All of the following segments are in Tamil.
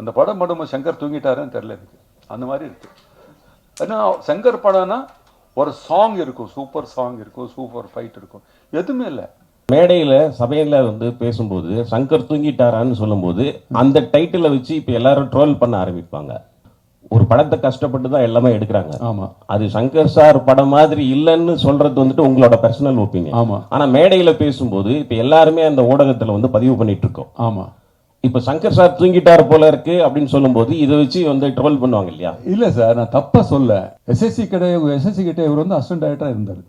அந்த படம் பண்ணும்போது சங்கர் தூங்கிட்டாருன்னு தெரியல எனக்கு. அந்த மாதிரி இருக்கு. ஏன்னா சங்கர் படம்னா ஒரு சாங் இருக்கும் சூப்பர் சாங் இருக்கும் சூப்பர் ஃபைட் இருக்கும். எதுவுமே இல்லை. மேடையில சபையில வந்து பேசும்போது சங்கர் தூங்கிட்டாரான்னு சொல்லும்போது அந்த டைட்டிலை வச்சு இப்ப எல்லாரும் ட்ரோல் பண்ண ஆரம்பிப்பாங்க. ஒரு படத்தை கஷ்டப்பட்டு தான் எல்லாமே எடுக்கிறாங்க. ஆமா. அது சங்கர் சார் படம் மாதிரி இல்லைன்னு சொல்றது வந்துட்டு உங்களோட பர்சனல் ஒப்பீனியன் ஆமா. ஆனா மேடையில பேசும்போது இப்ப எல்லாருமே அந்த ஊடகத்துல வந்து பதிவு பண்ணிட்டு இருக்கோம். ஆமா. இப்போ சங்கர் சார் தூங்கிட்டார் போல இருக்கு அப்படின்னு சொல்லும்போது இதை வச்சு வந்து ட்ரோல் பண்ணுவாங்க இல்லையா? இல்லை சார் நான் தப்பாக சொல்ல. எஸ்எஸ்சி கிட்ட எஸ்எஸ்சி கிட்ட இவர் வந்து அசிஸ்டன்ட் டைரக்டராக இருந்தார்.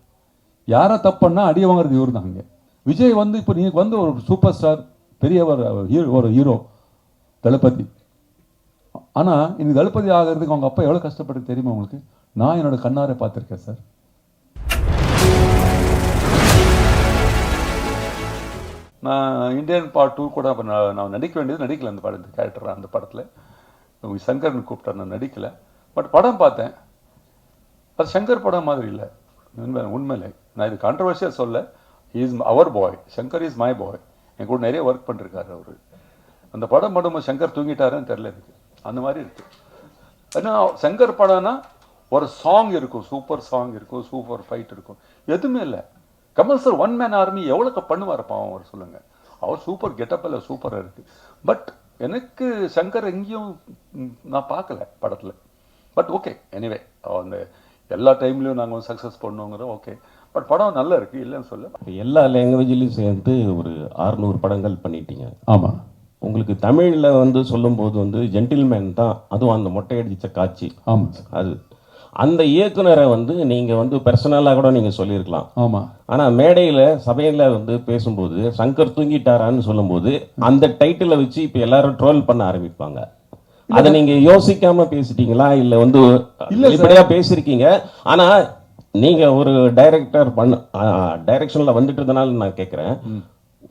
யாரை தப்புன்னா அடி வாங்குறது இவர் தான் அங்கே. விஜய் வந்து இப்போ நீங்கள் வந்து ஒரு சூப்பர் ஸ்டார் பெரிய ஒரு ஹீரோ ஒரு ஹீரோ தளபதி. ஆனால் இன்னைக்கு தளபதி ஆகிறதுக்கு அவங்க அப்பா எவ்வளோ கஷ்டப்பட்டு தெரியுமா உங்களுக்கு? நான் என்னோட கண்ணாரை பார்த்துருக்கேன் சார். நான் இந்தியன் பார்ட் டூ கூட அப்போ நான் நான் நடிக்க வேண்டியது நடிக்கல அந்த படம் இந்த கேரக்டர் அந்த படத்தில். சங்கர்னு கூப்பிட்டார் நான் நடிக்கல. பட் படம் பார்த்தேன். அது சங்கர் படம் மாதிரி இல்லை. உண்மை உண்மையிலே. நான் இது கான்ட்ரவர்ஷியாக சொல்ல. Is our boy Shankar is my boy என் கூட நிறைய ஒர்க் பண்ணிருக்காரு அவர். அந்த படம் பண்ணும்போது சங்கர் தூங்கிட்டாருன்னு தெரியல எனக்கு. அந்த மாதிரி இருக்கு. ஏன்னா சங்கர் படம்னா ஒரு சாங் இருக்கும். சூப்பர் சாங் இருக்கும். சூப்பர் ஃபைட் இருக்கும். எதுவுமே இல்லை. Kamal sir one man army எவ்வளோக்கு பண்ணுவார் பாவம் அவர் சொல்லுங்க. அவர் சூப்பர் கெட்டப்பில் சூப்பராக இருக்கு. பட் எனக்கு சங்கர் எங்கேயும் நான் பார்க்கல படத்தில். பட் ஓகே எனிவே அந்த எல்லா டைம்லையும் நாங்கள் வந்து சக்ஸஸ் பண்ணுவோங்கிற ஓகே பட் படம் நல்லா இருக்கு இல்லைன்னு சொல்ல எல்லா லாங்குவேஜ்லயும் சேர்ந்து ஒரு 600 படங்கள் பண்ணிட்டீங்க. ஆமாம் உங்களுக்கு தமிழ்ல வந்து சொல்லும்போது வந்து ஜென்டில்மேன் தான் அதுவும் அந்த மொட்டையடிச்ச காட்சி. ஆமாம் அது அந்த இயக்குனரை வந்து நீங்க வந்து பர்சனலா கூட நீங்க சொல்லியிருக்கலாம். ஆமாம் ஆனா மேடையில சபையில வந்து பேசும்போது சங்கர் தூங்கிட்டாரான்னு சொல்லும்போது அந்த டைட்டிலை வச்சு இப்ப எல்லாரும் ட்ரோல் பண்ண ஆரம்பிப்பாங்க. அதை நீங்க யோசிக்காம பேசிட்டீங்களா? இல்ல வந்து வெளிப்படையா பேசிருக்கீங்க ஆனா நீங்க ஒரு டைரக்டர் பண்ண டைரக்ஷன்ல வந்துட்டு இருந்தனால நான் கேக்குறேன்.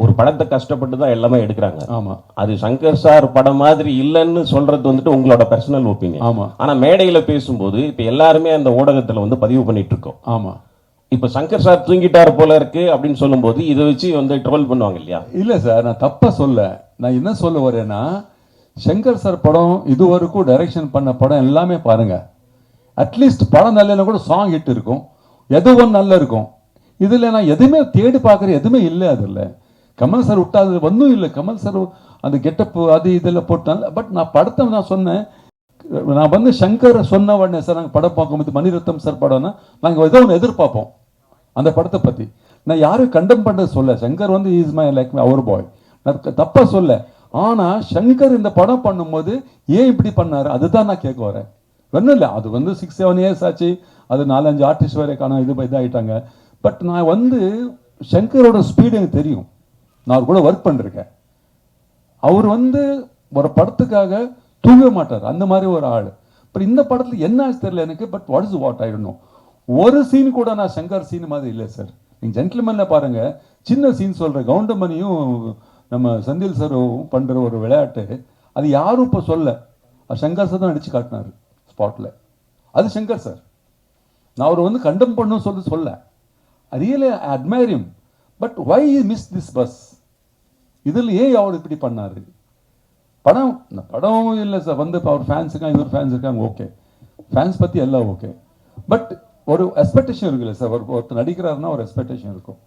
ஒரு படத்தை கஷ்டப்பட்டு தான் எல்லாமே எடுக்கிறாங்க. ஆமாம் அது சங்கர் சார் படம் மாதிரி இல்லைன்னு சொல்றது வந்துட்டு உங்களோட பர்சனல் ஒப்பீனியன் ஆமாம் ஆனா மேடையில பேசும்போது இப்ப எல்லாருமே அந்த ஊடகத்துல வந்து பதிவு பண்ணிட்டு இருக்கோம் ஆமாம் இப்ப சங்கர் சார் தூங்கிட்டார் போல இருக்கு அப்படின்னு சொல்லும்போது இதை வச்சு வந்து ட்ரோல் பண்ணுவாங்க இல்லையா? இல்லை சார் நான் தப்பாக சொல்ல. நான் என்ன சொல்ல வரேன்னா சங்கர் சார் படம் இதுவரைக்கும் டைரக்ஷன் பண்ண படம் எல்லாமே பாருங்க. அட்லீஸ்ட் படம் நல்ல கூட சாங் ஹிட் இருக்கும். எது ஒன்று நல்லா இருக்கும். இதில் நான் எதுவுமே தேடி பார்க்குற எதுவுமே இல்லை அதில். கமல் சார் விட்டா அது ஒன்றும் இல்லை. கமல் சார் அந்த கெட்டப்பு அது இதெல்லாம் போட்டாங்க. பட் நான் படத்தை நான் சொன்னேன். நான் வந்து சங்கரை சொன்ன உடனே சார் நாங்கள் படம் பார்க்கும்போது மணிரத்னம் சார் படம்னா நாங்கள் ஏதோ ஒன்று எதிர்பார்ப்போம். அந்த படத்தை பற்றி நான் யாரும் கண்டம் பண்ணுறது சொல்ல. சங்கர் வந்து இஸ் மை லைக் அவர் பாய் நான் தப்பாக சொல்ல. ஆனால் சங்கர் இந்த படம் பண்ணும்போது ஏன் இப்படி பண்ணார்? அதுதான் நான் கேட்க வரேன். ஒன்றும் இல்லை. அது வந்து சிக்ஸ் செவன் இயர்ஸ் ஆச்சு. அது நாலஞ்சு ஆர்டிஸ்ட் வேற காண இது இதாகிட்டாங்க பட் நான் வந்து சங்கரோட ஸ்பீடு எனக்கு தெரியும். நான் அவர் கூட ஒர்க் பண்ணிருக்கேன். அவர் வந்து ஒரு படத்துக்காக தூங்க மாட்டார். அந்த மாதிரி ஒரு ஆள். பட் இந்த படத்தில் என்ன ஆச்சு தெரியல எனக்கு. பட் வாட் இஸ் வாட் ஆயிடணும் ஒரு சீன் கூட நான் சங்கர் சீன் மாதிரி இல்லை சார் நீங்கள் ஜென்டில்மேனில் பாருங்கள் சின்ன சீன் சொல்கிற கவுண்டமணியும் நம்ம செந்தில் சாரும் பண்ணுற ஒரு விளையாட்டு அது யாரும் இப்போ சொல்ல. அது சங்கர் சார் தான் அடித்து காட்டினாரு ஸ்பாட்டில் அது சங்கர் சார் நான் அவர் வந்து கண்டம் பண்ணும் சொல்லி சொல்ல. Really admire but why miss this bus இதில் ஏன் அவர் இப்படி பண்ணாரு? படம் இந்த படம் இல்லை சார். வந்து இப்போ அவர் ஃபேன்ஸ் இருக்காங்க இவர் ஃபேன்ஸ் இருக்காங்க ஓகே ஃபேன்ஸ் பற்றி எல்லாம் ஓகே பட் ஒரு எக்ஸ்பெக்டேஷன் இருக்குல்ல சார். ஒரு ஒருத்தர் நடிக்கிறாருன்னா ஒரு எக்ஸ்பெக்டேஷன் இருக்கும்.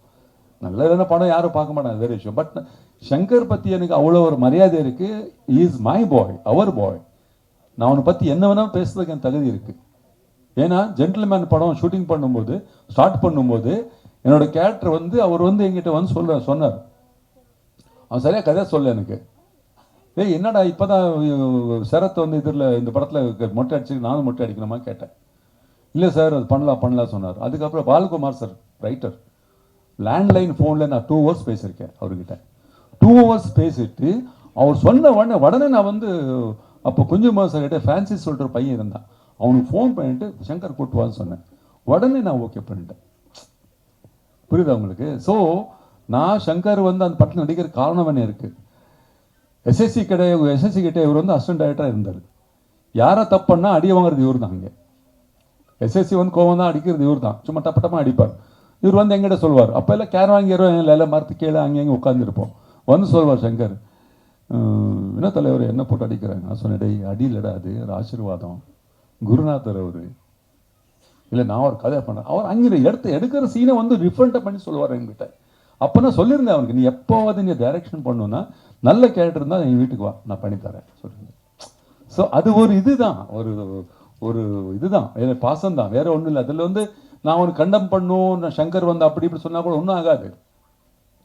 நல்ல தானே படம் யாரும் பார்க்க மாட்டாங்க வேற விஷயம். பட் சங்கர் பற்றி எனக்கு அவ்வளோ ஒரு மரியாதை இருக்கு. Is my bye our boy நான் அவனை பற்றி என்ன வேணால் பேசுறதுக்கு என் தகுதி இருக்கு. ஏன்னா ஜென்டில்மேன் படம் ஷூட்டிங் பண்ணும்போது ஸ்டார்ட் பண்ணும்போது என்னோட கேரக்டர் வந்து அவர் வந்து என்கிட்ட வந்து சொல்ல சொன்னார். அவன் சரியாக கதை சொல்ல எனக்கு. ஏய் என்னடா இப்போ தான் சரத் வந்து இதில் இந்த படத்தில் மொட்டை அடிச்சு நானும் மொட்டை அடிக்கணுமா கேட்டேன். இல்லை சார் அது பண்ணலாம் பண்ணலாம் சொன்னார். அதுக்கப்புறம் பால்குமார் சார் ரைட்டர் லேண்ட்லைன் ஃபோனில் நான் டூ ஹவர்ஸ் பேசியிருக்கேன் அவர்கிட்ட. டூ ஹவர்ஸ் பேசிட்டு அவர் சொன்ன உடனே உடனே நான் வந்து அப்போ குஞ்சுமா சார் கிட்ட ஃபேன்சி சொல்கிற பையன் இருந்தான். அவனுக்கு ஃபோன் பண்ணிட்டு சங்கர் கூட்டுவான்னு சொன்னேன். உடனே நான் ஓகே பண்ணிட்டேன். புரியுதா உங்களுக்கு? ஸோ நான் சங்கர் வந்து அந்த படத்தில் நடிக்கிற காரணம் என்ன இருக்குது எஸ்எஸ்சி கிடையாது எஸ்எஸ்சி கிட்ட இவர் வந்து அசிஸ்டன்ட் டைரக்டராக இருந்தார். யாரை தப்புன்னா அடி வாங்குறது இவர் தான் அங்கே எஸ்எஸ்சி வந்து கோவம் தான் அடிக்கிறது இவர் தான் சும்மா டப்பட்டமாக அடிப்பார். இவர் வந்து எங்கிட்ட சொல்வார். அப்போ எல்லாம் கேர் வாங்கிடுவோம் எல்லாம் எல்லாம் மரத்து கீழே அங்கே அங்கே உட்காந்துருப்போம் வந்து சொல்வார் சங்கர் என்ன தலைவர் என்ன போட்டு அடிக்கிறாங்க? நான் சொன்னேன் அடி அடியிலடா அது. ஒரு ஆசீர்வாதம். குருநாதர் அவர். இல்லை நான் ஒரு கதை பண்ணேன். அவர் அங்கே எடுத்து எடுக்கிற சீனை வந்து டிஃப்ரெண்ட்டாக பண்ணி சொல்லுவார் எங்கிட்ட அப்போ நான் சொல்லியிருந்தேன் அவனுக்கு நீ எப்போவாது நீ டைரக்ஷன் பண்ணுன்னா நல்ல கேரக்டர் இருந்தால் என் வீட்டுக்கு வா நான் பண்ணித்தரேன் சொல்லியிருந்தேன். ஸோ அது ஒரு இதுதான் ஒரு ஒரு இதுதான். வேற பாசம் தான் வேற ஒன்றும் இல்லை. அதில் வந்து நான் அவனுக்கு கண்டம் பண்ணும் நான் சங்கர் வந்து அப்படி இப்படி சொன்னா கூட ஒன்றும் ஆகாது.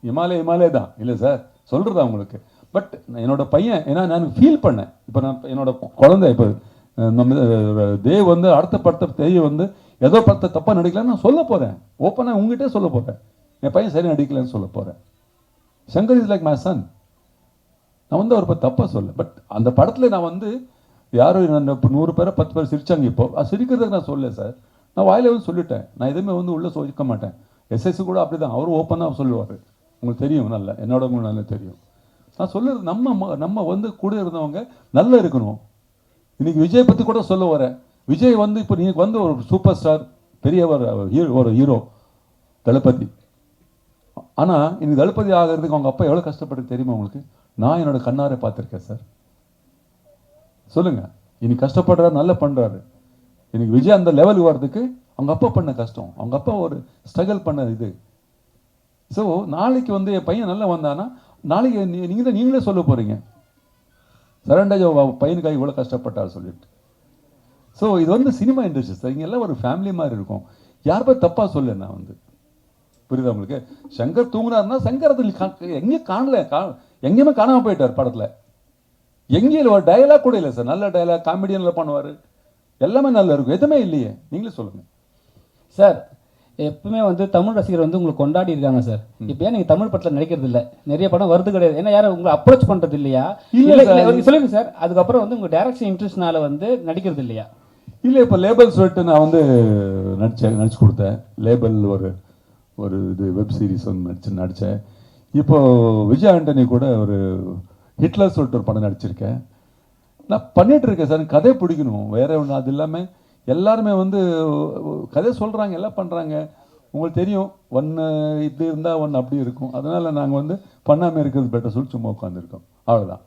இமாலய இமாலய தான். இல்லை சார் சொல்கிறதா உங்களுக்கு. பட் என்னோட பையன் ஏன்னா நான் ஃபீல் பண்ணேன். இப்போ நான் என்னோட குழந்தை இப்போ நம்ம தேவ் வந்து அடுத்த படத்தை தேய் வந்து ஏதோ படத்தை தப்பாக நடிக்கலன்னு நான் சொல்ல போகிறேன் ஓப்பனாக உங்ககிட்டே சொல்ல போகிறேன் என் பையன் சரி நடிக்கலன்னு சொல்ல போகிறேன் Shankar is like my son நான் வந்து அவர் தப்பாக சொல்ல பட் அந்த படத்தில் நான் வந்து யாரும் நான் இப்போ நூறு பேரை பத்து பேர் சிரித்தாங்க இப்போ. அது சிரிக்கிறதுக்கு நான் சொல்லலை சார் நான் வாயில வந்து சொல்லிட்டேன். நான் எதுவுமே வந்து உள்ளே சொல்லிக்க மாட்டேன். எஸ்எஸ்சி கூட அப்படி தான் அவரும் ஓப்பனாக சொல்லுவார். உங்களுக்கு தெரியும் நல்லா. என்னோட உங்களுக்கு நல்லா தெரியும். நான் சொல்லுறது நம்ம நம்ம வந்து கூட இருந்தவங்க நல்லா இருக்கணும். இன்னைக்கு விஜய் பற்றி கூட சொல்ல வரேன். விஜய் வந்து இப்போ நீங்கள் வந்து ஒரு சூப்பர் ஸ்டார் பெரிய ஒரு ஹீரோ ஒரு ஹீரோ தளபதி. ஆனால் இன்னைக்கு தளபதி ஆகிறதுக்கு அவங்க அப்பா எவ்வளோ கஷ்டப்பட்டு தெரியுமா உங்களுக்கு? நான் என்னோட கண்ணாரை பார்த்துருக்கேன் சார் சொல்லுங்கள் இன்னைக்கு கஷ்டப்படுறாரு நல்லா பண்ணுறாரு இன்னைக்கு விஜய் அந்த லெவலுக்கு வர்றதுக்கு அவங்க அப்பா பண்ண கஷ்டம். அவங்க அப்பா ஒரு ஸ்ட்ரகிள் பண்ண இது. ஸோ நாளைக்கு வந்து என் பையன் நல்லா வந்தானா நாளைக்கு நீங்கள் தான் நீங்களே சொல்ல போகிறீங்க சரண்டேஜ் பையனுக்காக இவ்வளோ கஷ்டப்பட்டார் சொல்லிட்டு. ஸோ இது வந்து சினிமா இண்டஸ்ட்ரி சார் இங்கே எல்லாம் ஒரு ஃபேமிலி மாதிரி இருக்கும். யார் போய் தப்பாக சொல்ல நான் வந்து. புரியுதா உங்களுக்கு? சங்கர் தூங்குனாருன்னா சங்கர் அதில் எங்கேயும் காணல எங்கேயுமே காணாம போயிட்டார் படத்துல. எங்கேயும் ஒரு டயலாக் கூட இல்லை சார் நல்ல டயலாக் காமெடியனில் பண்ணுவார். எல்லாமே நல்லா இருக்கும். எதுவுமே இல்லையே. நீங்களே சொல்லுங்க. சார் எப்பவுமே வந்து தமிழ் ரசிகர் வந்து உங்களை கொண்டாடி இருக்காங்க சார் இப்போ ஏன் நீங்க தமிழ் படத்துல நடிக்கிறது இல்ல? நிறைய படம் வருது கிடையாது. ஏன்னா யாரும் உங்களை அப்ரோச் பண்றது இல்லையா? இல்ல சொல்லுங்க சார் அதுக்கப்புறம் வந்து உங்க டைரக்ஷன் இன்ட்ரெஸ்ட்னால வந்து நடிக்கிறது இல்லையா? இல்லை இப்போ லேபல் சொல்லிட்டு நான் வந்து நடிச்சேன் நடிச்சு கொடுத்தேன். லேபல் ஒரு ஒரு இது வெப் சீரிஸ் ஒன்று நடிச்சு நடித்தேன் இப்போது விஜய் ஆண்டனி கூட ஒரு ஹிட்லர் சொல்லிட்டு ஒரு படம் நடிச்சிருக்கேன். நான் பண்ணிகிட்டு இருக்கேன் சார் எனக்கு கதை பிடிக்கணும். வேற ஒன்று அது இல்லாமல் எல்லாருமே வந்து கதை சொல்கிறாங்க எல்லாம் பண்ணுறாங்க உங்களுக்கு தெரியும் ஒன்று இது இருந்தால் ஒன்று அப்படி இருக்கும். அதனால் நாங்கள் வந்து பண்ணாமல் இருக்கிறது பெட்டர் சொல்லி சும்மா உட்காந்துருக்கோம் அவ்வளோதான்